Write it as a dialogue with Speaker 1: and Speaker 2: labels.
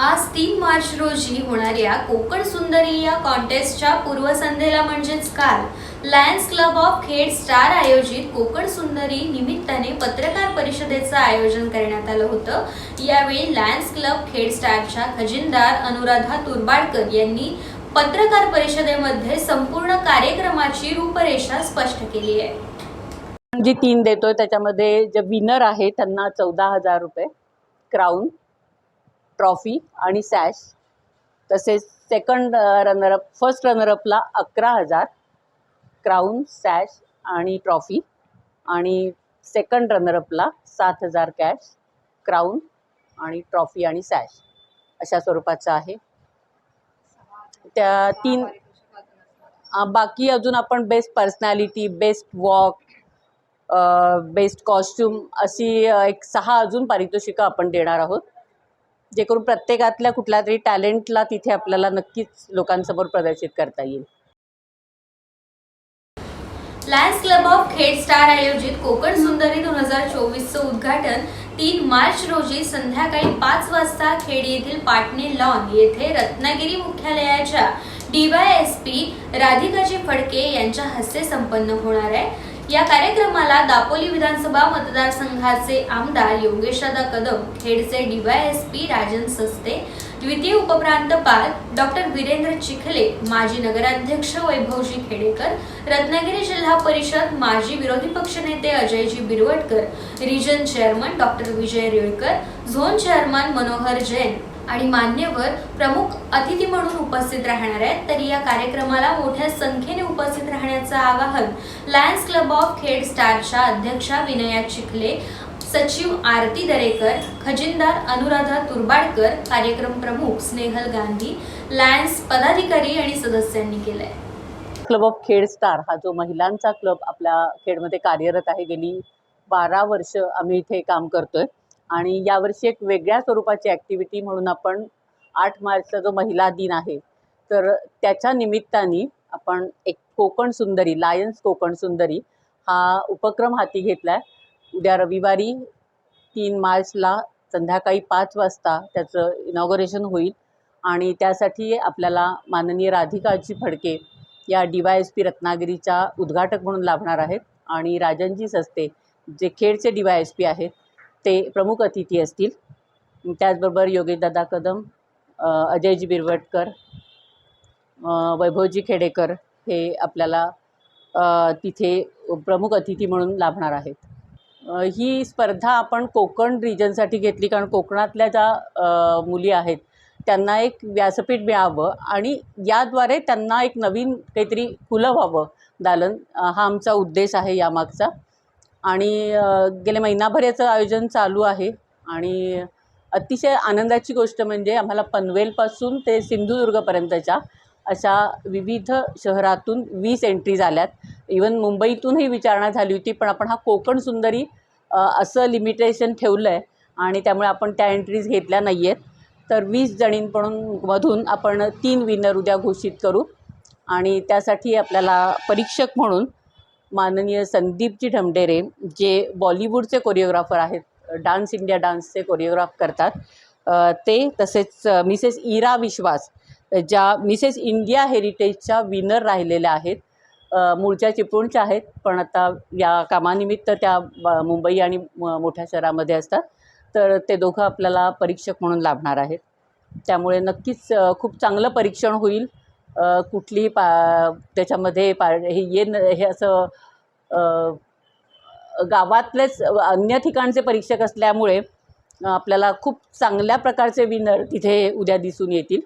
Speaker 1: आज तीन मार्च रोजी होणाऱ्या कोकण सुंदरी या कॉन्टेस्टच्या पूर्वसंध्येला म्हणजेच काल Lions club of Khed star आयोजित कोकण सुंदरी निमित्ताने पत्रकार परिषदेचं आयोजन करण्यात आलं होतं. यावेळी लायन्स क्लब खेड स्टारच्या खजिनदार अनुराधा तुरबाडकर यांनी पत्रकार परिषदेमध्ये संपूर्ण कार्यक्रमाची रूपरेषा स्पष्ट केली आहे.
Speaker 2: जी तीन देतोय त्याच्यामध्ये जे विनर आहे त्यांना चौदा हजार रुपये क्राऊन ट्रॉफी आणि सॅश. तसेच सेकंड रनरअप फर्स्ट रनरअपला अकरा हजार. क्राऊन सॅश आणि ट्रॉफी. आणि सेकंड रनरअपला सात हजार कॅश क्राऊन आणि ट्रॉफी आणि सॅश. अशा स्वरूपाचं आहे. त्या तीन बाकी अजून आपण best personality best walk best costume अशी एक सहा अजून पारितोषिकं आपण देणार आहोत. जे करून प्रत्येकातल्या कुठल्या तरी टॅलेंटला तिथे आपल्याला नक्कीच लोकांसमोर प्रदर्शित करता येईल.
Speaker 1: Lions club of Khed star आयोजित कोकण सुंदरी दोन हजार चोवीसचं उद्घाटन तीन मार्च रोजी संध्याकाळी पाच वाजता खेड येथील पाटणे लॉन येथे रत्नागिरी मुख्यालयाच्या डीवायएसपी राधिकाजी फडके यांच्या हस्ते संपन्न होणार आहे. या कार्यक्रमाला दापोली विधानसभा मतदारसंघाचे आमदार योगेशदादा कदम खेडचे डीवायएसपी राजन सस्ते द्वितीय उपप्रांतपाल डॉक्टर वीरेंद्र चिखले माजी नगराध्यक्ष वैभवजी खेडेकर रत्नागिरी जिल्हा परिषद माजी विरोधी पक्षनेते Ajayji Birwatkar region chairman doctor Vijay Relkar zone chairman Manohar Jain आणि मान्यवर प्रमुख अतिथी म्हणून उपस्थित राहणार आहेत. तर या कार्यक्रमाला मोठ्या संख्येने उपस्थित राहण्याचं आवाहन लायन्स क्लब ऑफ खेड स्टारच्या अध्यक्षा विनया चिखले सचिव आरती दरेकर खजिनदार अनुराधा तुरबाडकर कार्यक्रम प्रमुख स्नेहल गांधी लायन्स पदाधिकारी आणि सदस्यांनी केलंय.
Speaker 2: क्लब ऑफ खेड स्टार हा जो महिलांचा क्लब आपल्या खेडमध्ये कार्यरत आहे. गेली बारा वर्ष आम्ही इथे काम करतोय. आणि यावर्षी एक वेगळ्या स्वरूपाची ॲक्टिव्हिटी म्हणून आपण आठ मार्चचा जो महिला दिन आहे तर त्याच्या निमित्ताने आपण एक कोकण सुंदरी लायन्स कोकण सुंदरी हा उपक्रम हाती घेतला आहे उद्या रविवारी तीन मार्चला संध्याकाळी पाच वाजता त्याचं इनॉगरेशन होईल आणि त्यासाठी आपल्याला माननीय राधिकाजी फडके या डी वाय एस पी रत्नागिरीच्या उद्घाटक म्हणून लाभणार आहेत. आणि राजनजी सस्ते जे खेडचे डी वाय एस पी आहेत ते प्रमुख अतिथी असतील. त्याचबरोबर योगेशदादा कदम अजयजी बिरवटकर वैभवजी खेडेकर हे आपल्याला तिथे प्रमुख अतिथी म्हणून लाभणार आहेत. ही स्पर्धा आपण कोकण रिजनसाठी घेतली कारण कोकणातल्या ज्या मुली आहेत त्यांना एक व्यासपीठ मिळावं आणि याद्वारे त्यांना एक नवीन काहीतरी खुलं व्हावं. दालन हा आमचा उद्देश आहे यामागचा. आणि गेले महिनाभर याचं आयोजन चालू आहे. आणि अतिशय आनंदाची गोष्ट म्हणजे आम्हाला पनवेलपासून ते सिंधुदुर्गपर्यंतच्या अशा विविध शहरातून वीस एंट्रीज झाल्यात इवन मुंबईतूनही विचारणा झाली होती पण आपण हा कोकण सुंदरी असं लिमिटेशन ठेवलं आहे आणि त्यामुळे आपण त्या एंट्रीज घेतल्या नाही आहेत तर वीस जणींपणून मधून आपण तीन विनर उद्या घोषित करू आणि त्यासाठी आपल्याला परीक्षक म्हणून माननीय संदीपजी ढमडेरे जे बॉलिवूडचे कोरिओग्राफर आहेत डान्स इंडिया डान्सचे कोरिओग्राफ करतात ते तसेच मिसेस इरा विश्वास ज्या मिसेस इंडिया हेरिटेजच्या विनर राहिलेल्या आहेत मूळच्या चिपळूणच्या आहेत पण आता या कामानिमित्त त्या ब- मुंबई आणि मोठ्या शहरामध्ये असतात तर ते दोघं आपल्याला परीक्षक म्हणून लाभणार आहेत. त्यामुळे नक्कीच खूप चांगलं परीक्षण होईल. कुठली कुठलीही पा त्याच्यामध्ये पा हे ये न हे असं गावातलेच अन्य ठिकाणचे परीक्षक असल्यामुळे आपल्याला खूप चांगल्या प्रकारचे विनर तिथे उद्या दिसून येतील.